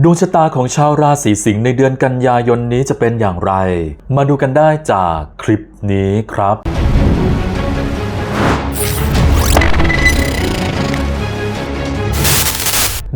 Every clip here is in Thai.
ดวงชะตาของชาวราศีสิงห์ในเดือนกันยายนนี้จะเป็นอย่างไร มาดูกันได้จากคลิปนี้ครับ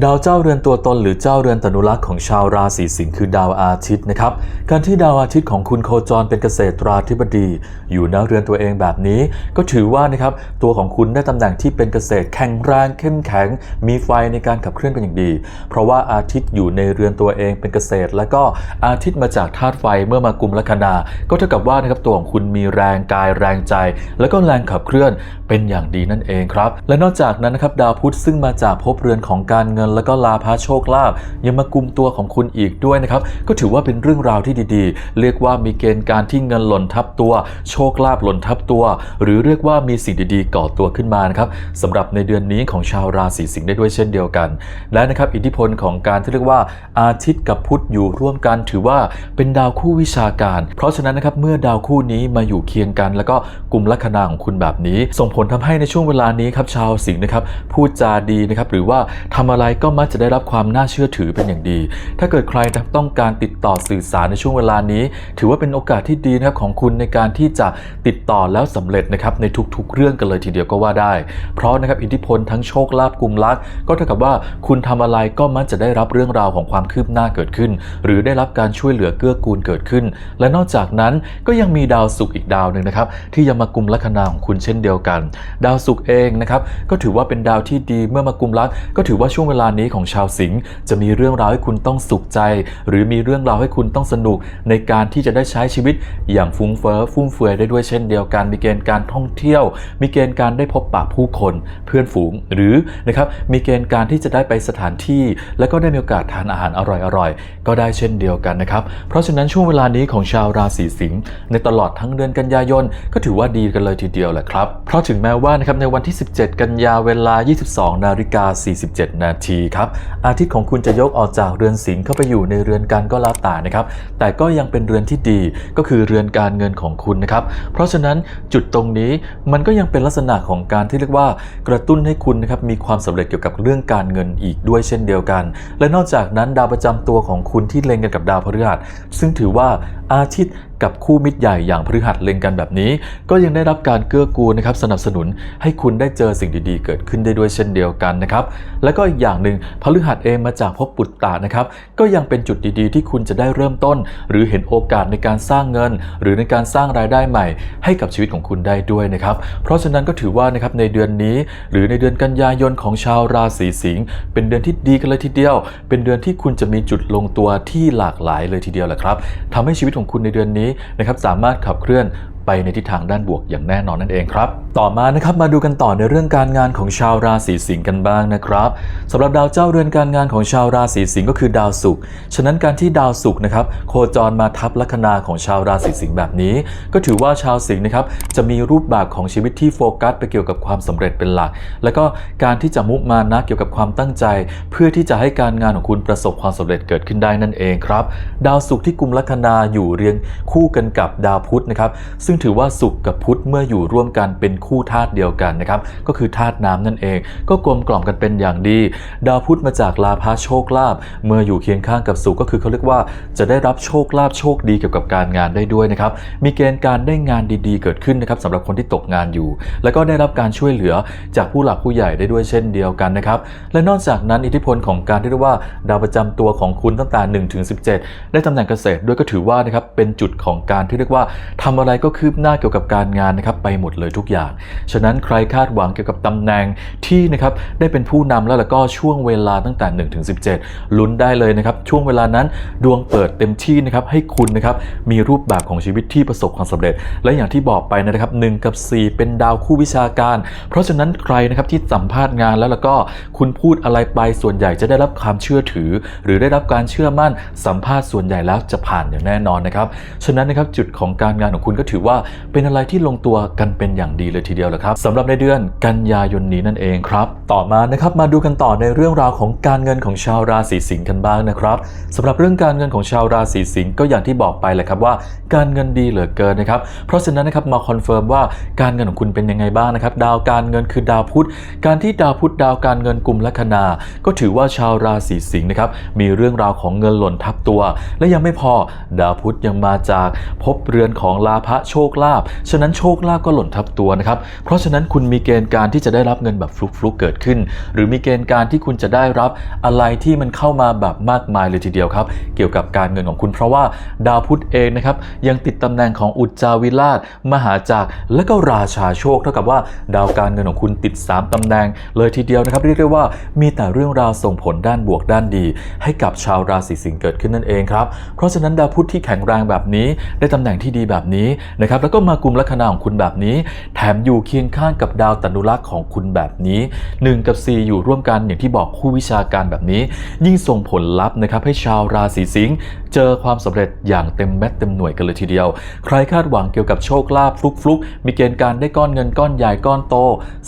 ดาวเจ้าเรือนตัวตนหรือเจ้าเรือนตนุรักษ์ของชาวราศีสิงห์คือดาวอาทิตย์นะครับ การที่ดาวอาทิตย์ของคุณโคจรเป็นเกษตราธิบดี อยู่ณเรือนตัวเองแบบนี้ ก็ถือว่านะครับตัวของคุณได้ตำแหน่งที่เป็นเกษตรแข็งแรงเข้มแข็ง มีไฟในการขับเคลื่อนเป็นอย่างดี เพราะว่าอาทิตย์อยู่ในเรือนตัวเองเป็นเกษตร และก็อาทิตย์มาจากธาตุไฟเมื่อมากุมลัคนา ก็เท่ากับว่านะครับตัวของคุณมีแรงกายแรงใจ แล้วก็แรงขับเคลื่อนเป็นอย่างดีนั่นเองครับและนอกจากนั้นนะครับดาวพุธซึ่งมาจากภพเรือนของการเงินแล้วก็ลาภะโชคลาภยังมากุมตัวของคุณอีกด้วยนะครับ ก็ถือว่าเป็นเรื่องราวที่ดีๆ เรียกว่ามีเกณฑ์การที่เงินหล่นทับตัว โชคลาภหล่นทับตัว หรือเรียกว่ามีสิ่งดีๆ ก่อตัวขึ้นมานะครับสำหรับในเดือนนี้ของชาวราศีสิงห์ได้ด้วยเช่นเดียวกัน และนะครับอิทธิพลของการที่เรียกว่าอาทิตย์กับพุธอยู่ร่วมกันถือว่าเป็นดาวคู่วิชาการ เพราะฉะนั้นนะครับเมื่อดาวคู่นี้มาอยู่เคียงกัน แล้วก็กลุ่มลัคนาของคุณแบบนี้ ส่งผลทำให้ในช่วงเวลานี้ครับชาวสิงห์นะครับพูดจาดีนะครับหรือว่าทำอะไรก็มักจะได้รับความน่าเชื่อถือเป็นอย่างดี ถ้าเกิดใครต้องการติดต่อสื่อสารในช่วงเวลานี้ ถือว่าเป็นโอกาสที่ดีนะครับของคุณในการที่จะติดต่อแล้วสำเร็จนะครับในทุกๆ เรื่องกันเลยทีเดียวก็ว่าได้ เพราะนะครับอิทธิพลทั้งโชคลาภกลุ่มลักก็เท่ากับว่าคุณทำอะไรก็มักจะได้รับเรื่องราวของความคืบหน้าเกิดขึ้น หรือได้รับการช่วยเหลือเกื้อกูลเกิดขึ้น และนอกจากนั้นก็ยังมีดาวศุกร์อีกดาวหนึ่งนะครับที่ยังมากุมลัคนาของคุณเช่นเดียวกัน ดาวศุกร์เองนะครับก็ถือว่าเป็นดาวที่ดีเมื่อมากุมลักก็ถือว่าช่วงเวลานี้ของชาวสิงห์จะมีเรื่องราวให้คุณต้องสุขใจ หรือมีเรื่องราวให้คุณต้องสนุก ในการที่จะได้ใช้ชีวิตอย่างฟุ้งเฟ้อฟุ่มเฟือยได้ด้วยเช่นเดียวกัน มีเกณฑ์การท่องเที่ยว มีเกณฑ์การได้พบปะผู้คน เพื่อนฝูงหรือนะครับมีเกณฑ์การที่จะได้ไปสถานที่ และก็ได้มีโอกาสทานอาหารอร่อยๆก็ได้เช่นเดียวกันนะครับเพราะฉะนั้นช่วงเวลานี้ของชาวราศีสิงห์ในตลอดทั้งเดือนกันยายนก็ถือว่าดีกันเลยทีเดียวแหละครับเพราะถึงแม้ว่านะครับในวันที่ 17 กันยาเวลา 22 นาฬิกา 47 นาทีครับอาทิตย์ของคุณจะยกออกจากเรือนสิงห์เข้าไปอยู่ในเรือนการก็แล้วแต่นะครับ แต่ก็ยังเป็นเรือนที่ดีก็คือเรือนการเงินของคุณนะครับ เพราะฉะนั้นจุดตรงนี้มันก็ยังเป็นลักษณะของการที่เรียกว่ากระตุ้นให้คุณนะครับมีความสำเร็จเกี่ยวกับเรื่องการเงินอีกด้วยเช่นเดียวกัน และนอกจากนั้นดาวประจำตัวของคุณที่เล็งกันกับดาวพฤหัสซึ่งถือว่าอาทิตย์กับคู่มิตรใหญ่อย่างพฤหัสเล็งกันแบบนี้ ก็ยังได้รับการเกื้อกูลนะครับสนับสนุนให้คุณได้เจอสิ่งดีๆ เกิดขึ้นได้ด้วยเช่นเดียวกันนะครับ และก็อีกอย่างหนึ่งพฤหัสเองมาจากภพปุตตะนะครับ ก็ยังเป็นจุดดีๆ ที่คุณจะได้เริ่มต้น หรือเห็นโอกาสในการสร้างเงิน หรือในการสร้างรายได้ใหม่ ให้กับชีวิตของคุณได้ด้วยนะครับ เพราะฉะนั้นก็ถือว่านะครับในเดือนนี้ หรือในเดือนกันยายนของชาวราศีสิงห์เป็นเดือนที่ดีกันเลยทีเดียว เป็นเดือนที่คุณจะมีจุดลงตัวที่หลากหลายเลยทีเดียวแหละครับทำให้ชีวิตของคุณในเดือนนี้นะครับสามารถขับเคลื่อน ไปในทิศทางด้านบวกอย่างแน่นอนนั่นเองครับ ต่อมานะครับมาดูกันต่อในเรื่องการงานของชาวราศีสิงห์กันบ้างนะครับสำหรับดาวเจ้าเรือนการงานของชาวราศีสิงห์ก็คือดาวศุกร์ฉะนั้นการที่ดาวศุกร์นะครับโคจรมาทับลัคนาของชาวราศีสิงห์แบบนี้ ก็ถือว่าชาวสิงห์นะครับจะมีรูปแบบของชีวิตที่โฟกัสไปเกี่ยวกับความสำเร็จเป็นหลัก แล้วก็การที่จะมุมานะเกี่ยวกับความตั้งใจ เพื่อที่จะให้การงานของคุณประสบความสำเร็จเกิดขึ้นได้นั่นเองครับ ดาวศุกร์ที่กุมลัคนาอยู่เรียงคู่กันกับดาวพุธนะครับซึ่งถือว่าศุกกับพุธเมื่ออยู่ร่วมกันเป็นคู่ธาตุเดียวกันนะครับ ก็คือธาตุน้ำนั่นเอง ก็กลมกล่อมกันเป็นอย่างดี ดาวพุธมาจากลาภะโชคลาภเมื่ออยู่เคียงข้างกับศุก็คือเขาเรียกว่าจะได้รับโชคลาภโชคดีเกี่ยวกับการงานได้ด้วยนะครับ มีเกณฑ์การได้งานดีๆ เกิดขึ้นนะครับสำหรับคนที่ตกงานอยู่ แล้วก็ได้รับการช่วยเหลือจากผู้หลักผู้ใหญ่ได้ด้วยเช่นเดียวกันนะครับ และนอกจากนั้นอิทธิพลของการที่เรียกว่า ดาวประจำตัวของคุณตั้งแต่1ถึง17 ได้ตำแหน่งเกษตรด้วยก็ถือว่านะครับเป็นจุดของการที่เรียกว่าทำอะไรก็คืบหน้าเกี่ยวกับการงานนะครับไปหมดเลยทุกอย่าง ฉะนั้นใครคาดหวังเกี่ยวกับตำแหน่งที่นะครับได้เป็นผู้นำแล้วแล้วก็ช่วงเวลาตั้งแต่1ถึง17ลุ้นได้เลยนะครับช่วงเวลานั้นดวงเปิดเต็มที่นะครับให้คุณนะครับมีรูปแบบของชีวิตที่ประสบความสำเร็จ และอย่างที่บอกไปนะครับ1กับ 4 เป็นดาวคู่วิชาการ เพราะฉะนั้นใครนะครับที่สัมภาษณ์งานแล้วแล้วก็คุณพูดอะไรไปส่วนใหญ่จะได้รับความเชื่อถือ หรือได้รับการเชื่อมั่นสัมภาษณ์ส่วนใหญ่แล้วจะผ่านอย่างแน่นอนนะครับฉะนั้นนะครับจุดของการงานของคุณก็ถือว่าว่าเป็นอะไรที่ลงตัวกันเป็นอย่างดีเลยทีเดียวแหละครับสำหรับในเดือนกันยายนนี้นั่นเองครับ ต่อมานะครับมาดูกันต่อในเรื่องราวของการเงินของชาวราศีสิงห์กันบ้างนะครับสำหรับเรื่องการเงินของชาวราศีสิงห์ก็อย่างที่บอกไปแหละครับว่า การเงินดีเหลือเกินนะครับเพราะฉะนั้นนะครับมาคอนเฟิร์มว่าการเงินของคุณเป็นยังไงบ้างนะครับดาวการเงินคือดาวพุธ การที่ดาวพุธดาวการเงินกลุ่มลัคนา ก็ถือว่าชาวราศีสิงห์นะครับมีเรื่องราวของเงินหล่นทับตัว และยังไม่พอดาวพุธยังมาจากภพเรือนของลาภะโชคลาภฉะนั้นโชคลาภก็หล่นทับตัวนะครับเพราะฉะนั้นคุณมีเกณฑ์การที่จะได้รับเงินแบบฟลุกๆเกิดขึ้น หรือมีเกณฑ์การที่คุณจะได้รับอะไรที่มันเข้ามาแบบมากมายเลยทีเดียวครับ เกี่ยวกับการเงินของคุณเพราะว่าดาวพุธเองนะครับยังติดตำแหน่งของอุจจาวิราช มหาจักรและก็ราชาโชค เท่ากับว่าดาวการเงินของคุณติด 3ตำแหน่งเลยทีเดียวนะครับเรียกได้ว่ามีแต่เรื่องราวส่งผลด้านบวกด้านดี ให้กับชาวราศีสิงห์เกิดขึ้นนั่นเองครับเพราะฉะนั้นดาวพุธที่แข็งแรงแบบนี้ได้ตำแหน่งที่ดีแบบนี้นะครับแล้วก็มากลุ่มลัคนาของคุณแบบนี้ แถมอยู่เคียงข้างกับดาวตันุรักษ์ของคุณแบบนี้ 1 กับ 4 อยู่ร่วมกันอย่างที่บอกคู่วิชาการแบบนี้ ยิ่งส่งผลลัพธ์นะครับให้ชาวราศีสิงห์เจอความสำเร็จอย่างเต็มเม็ดเต็มหน่วยกันเลยทีเดียว ใครคาดหวังเกี่ยวกับโชคลาภฟลุกฟลุกๆมีเกณฑ์การได้ก้อนเงินก้อนใหญ่ก้อนโต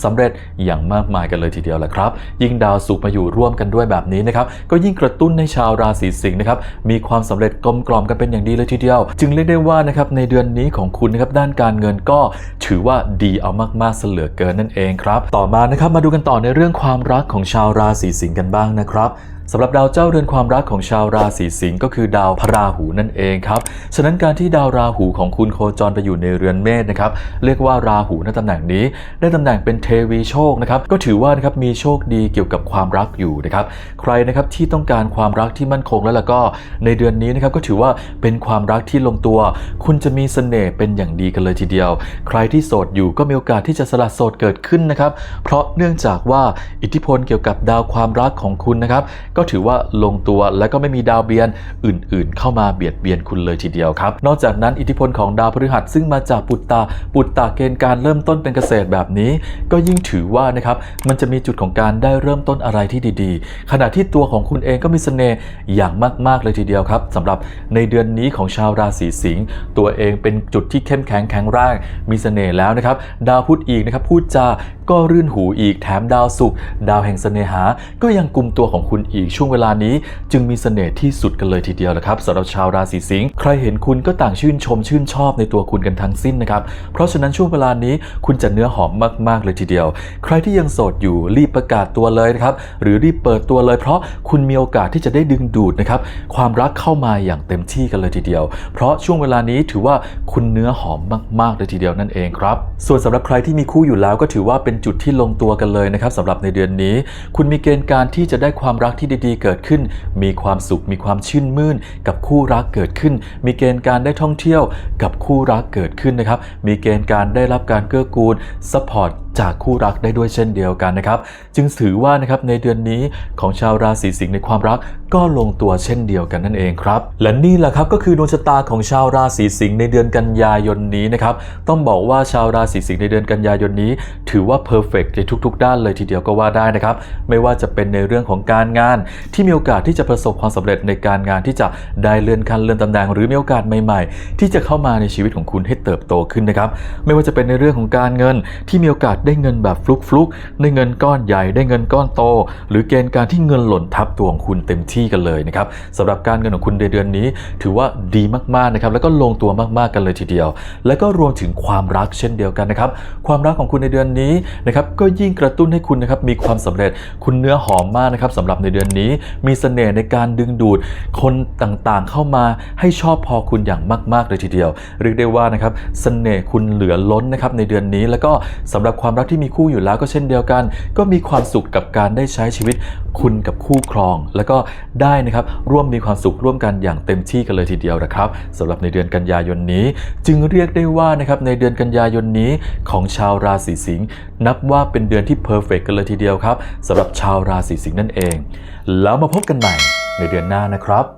สำเร็จอย่างมากมายกันเลยทีเดียวแหละครับ ยิ่งดาวสุขมาอยู่ร่วมกันด้วยแบบนี้นะครับก็ยิ่งกระตุ้นให้ชาวราศีสิงห์นะครับมีความสำเร็จกลมกล่อมกันเป็นอย่างดีเลยทีเดียว จึงเรียกได้ว่านะครับในเดือนนี้ของคุณนะครับด้านการเงินก็ถือว่าดีเอามากๆเสลือเกินนั่นเองครับ ต่อมานะครับมาดูกันต่อในเรื่องความรักของชาวราศีสิงห์กันบ้างนะครับ สำหรับดาวเจ้าเรือนความรักของชาวราศีสิงห์ก็คือดาวพระราหูนั่นเองครับฉะนั้นการที่ดาวราหูของคุณโคจรไปอยู่ในเรือนเมษนะครับเรียกว่าราหูในตำแหน่งนี้ ได้ตำแหน่งเป็นเทวีโชคนะครับก็ถือว่านะครับมีโชคดีเกี่ยวกับความรักอยู่นะครับใครนะครับที่ต้องการความรักที่มั่นคงแล้วล่ะก็ในเดือนนี้นะครับก็ถือว่าเป็นความรักที่ลงตัว คุณจะมีเสน่ห์เป็นอย่างดีกันเลยทีเดียว ใครที่โสดอยู่ก็มีโอกาสที่จะสละโสดเกิดขึ้นนะครับเพราะเนื่องจากว่าอิทธิพลเกี่ยวกับดาวความรักของคุณนะครับก็ถือว่าลงตัวและก็ไม่มีดาวเบียนอื่นๆ เข้ามาเบียดเบียนคุณเลยทีเดียวครับ นอกจากนั้นอิทธิพลของดาวพฤหัสซึ่งมาจากปุตตาปุตตาเกณฑ์การเริ่มต้นเป็นเกษตรแบบนี้ ก็ยิ่งถือว่านะครับมันจะมีจุดของการได้เริ่มต้นอะไรที่ดีๆ ขณะที่ตัวของคุณเองก็มีเสน่ห์อย่างมากๆเลยทีเดียวครับสำหรับในเดือนนี้ของชาวราศีสิงห์ตัวเองเป็นจุดที่เข้มแข็งแข็งแรงมีเสน่ห์แล้วนะครับ ดาวพุธอีกนะครับพูดจาก็รื่นหูอีกแถมดาวศุกร์ดาวแห่งเสน่หา ก็ยังกลุ่มตัวของคุณอีกช่วงเวลานี้จึงมีเสน่ห์ที่สุดกันเลยทีเดียวนะครับสำหรับชาวราศีสิงห์ใครเห็นคุณก็ต่างชื่นชมชื่นชอบในตัวคุณกันทั้งสิ้นนะครับ เพราะฉะนั้นช่วงเวลานี้คุณจะเนื้อหอมมากๆเลยทีเดียว ใครที่ยังโสดอยู่รีบประกาศตัวเลยนะครับหรือรีบเปิดตัวเลย เพราะคุณมีโอกาสที่จะได้ดึงดูดนะครับความรักเข้ามาอย่างเต็มที่กันเลยทีเดียว เพราะช่วงเวลานี้ถือว่าคุณเนื้อหอมมากๆเลยทีเดียวนั่นเองครับ ส่วนสำหรับใครที่มีคู่อยู่แล้วก็ถือว่าเป็นจุดที่ลงตัวกันเลยนะครับสำหรับในเดือนนี้ คุณมีเกณฑ์การที่จะได้ความรักที่ดีๆ เกิดขึ้น มีความสุขมีความชื่นมื่น กับคู่รักเกิดขึ้น มีเกณฑ์การได้ท่องเที่ยว กับคู่รักเกิดขึ้นนะครับ มีเกณฑ์การได้รับการเกื้อกูลซัพพอร์ต จากคู่รักได้ด้วยเช่นเดียวกันนะครับ จึงถือว่านะครับในเดือนนี้ของชาวราศีสิงห์ในความรักก็ลงตัวเช่นเดียวกันนั่นเองครับ และนี่แหละครับก็คือดวงชะตาของชาวราศีสิงห์ในเดือนกันยายนนี้นะครับต้องบอกว่าชาวราศีสิงห์ในเดือนกันยายนนี้ ถือว่าเพอร์เฟกในทุก ๆ ด้านเลยทีเดียวก็ว่าได้นะครับ ไม่ว่าจะเป็นในเรื่องของการงาน ที่มีโอกาสที่จะประสบความสำเร็จในการงานที่จะได้เลื่อนขั้นเลื่อนตำแหน่งหรือมีโอกาสใหม่ ๆ ที่จะเข้ามาในชีวิตของคุณให้เติบโตขึ้นนะครับ ไม่ว่าจะเป็นในเรื่องของการเงินที่มีโอกาสได้เงินแบบฟลุกๆได้เงินก้อนใหญ่ได้เงินก้อนโต หรือเกณฑ์การที่เงินหล่นทับตัวของคุณเต็มที่กันเลยนะครับสำหรับการเงินของคุณในเดือนนี้ ถือว่าดีมากๆนะครับแล้วก็ลงตัวมากๆกันเลยทีเดียว แล้วก็รวมถึงความรักเช่นเดียวกันนะครับความรักของคุณในเดือนนี้นะครับก็ยิ่งกระตุ้นให้คุณนะครับมีความสำเร็จคุณเนื้อหอมมากนะครับสำหรับในเดือนนี้มีเสน่ห์ในการดึงดูดคนต่างๆเข้ามาให้ชอบพอคุณอย่างมาก ๆเลยทีเดียว เรียกได้ว่านะครับเสน่ห์คุณเหลือล้นนะครับในเดือนนี้แล้วก็สำหรับความรักที่มีคู่อยู่แล้วก็เช่นเดียวกัน ก็มีความสุขกับการได้ใช้ชีวิตคุณกับคู่ครอง แล้วก็ได้นะครับร่วมมีความสุขร่วมกันอย่างเต็มที่กันเลยทีเดียวนะครับสำหรับในเดือนกันยายนนี้ จึงเรียกได้ว่านะครับในเดือนกันยายนนี้ของชาวราศีสิงห์นับว่าเป็นเดือนที่เพอร์เฟกกันเลยทีเดียวครับสำหรับชาวราศีสิงห์นั่นเอง แล้วมาพบกันใหม่ในเดือนหน้านะครับ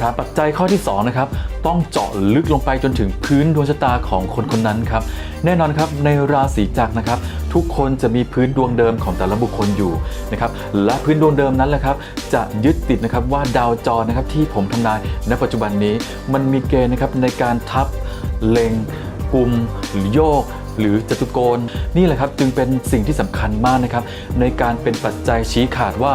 ครับปัจจัยข้อที่สองนะครับต้องเจาะลึกลงไปจนถึงพื้นดวงชะตาของคนคนนั้นครับแน่นอนครับในราศีจักรนะครับทุกคนจะมีพื้นดวงเดิมของแต่ละบุคคลอยู่นะครับและพื้นดวงเดิมนั้นแหละครับจะยึดติดนะครับว่าดาวจรนะครับที่ผมทำนายณปัจจุบันนี้ มันมีเกณฑ์นะครับในการทับเล็งกลุ่มหรือโยกหรือจตุโกณนี่แหละครับจึงเป็นสิ่งที่สำคัญมากนะครับในการเป็นปัจจัยชี้ขาดว่า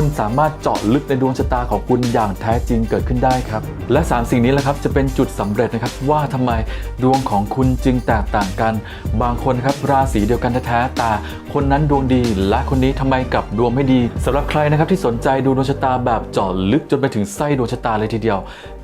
คุณสามารถเจาะลึกในดวงชะตาของคุณอย่างแท้จริงเกิดขึ้นได้ครับ และ 3 สิ่งนี้แหละครับจะเป็นจุดสำเร็จนะครับว่าทำไมดวงของคุณจึงแตกต่างกัน บางคนครับราศีเดียวกันแท้ๆแต่คนนั้นดวงดี และคนนี้ทำไมกลับดวงไม่ดีสำหรับใครนะครับที่สนใจดูดวงชะตาแบบเจาะลึกจนไปถึงไส้ดวงชะตาเลยทีเดียว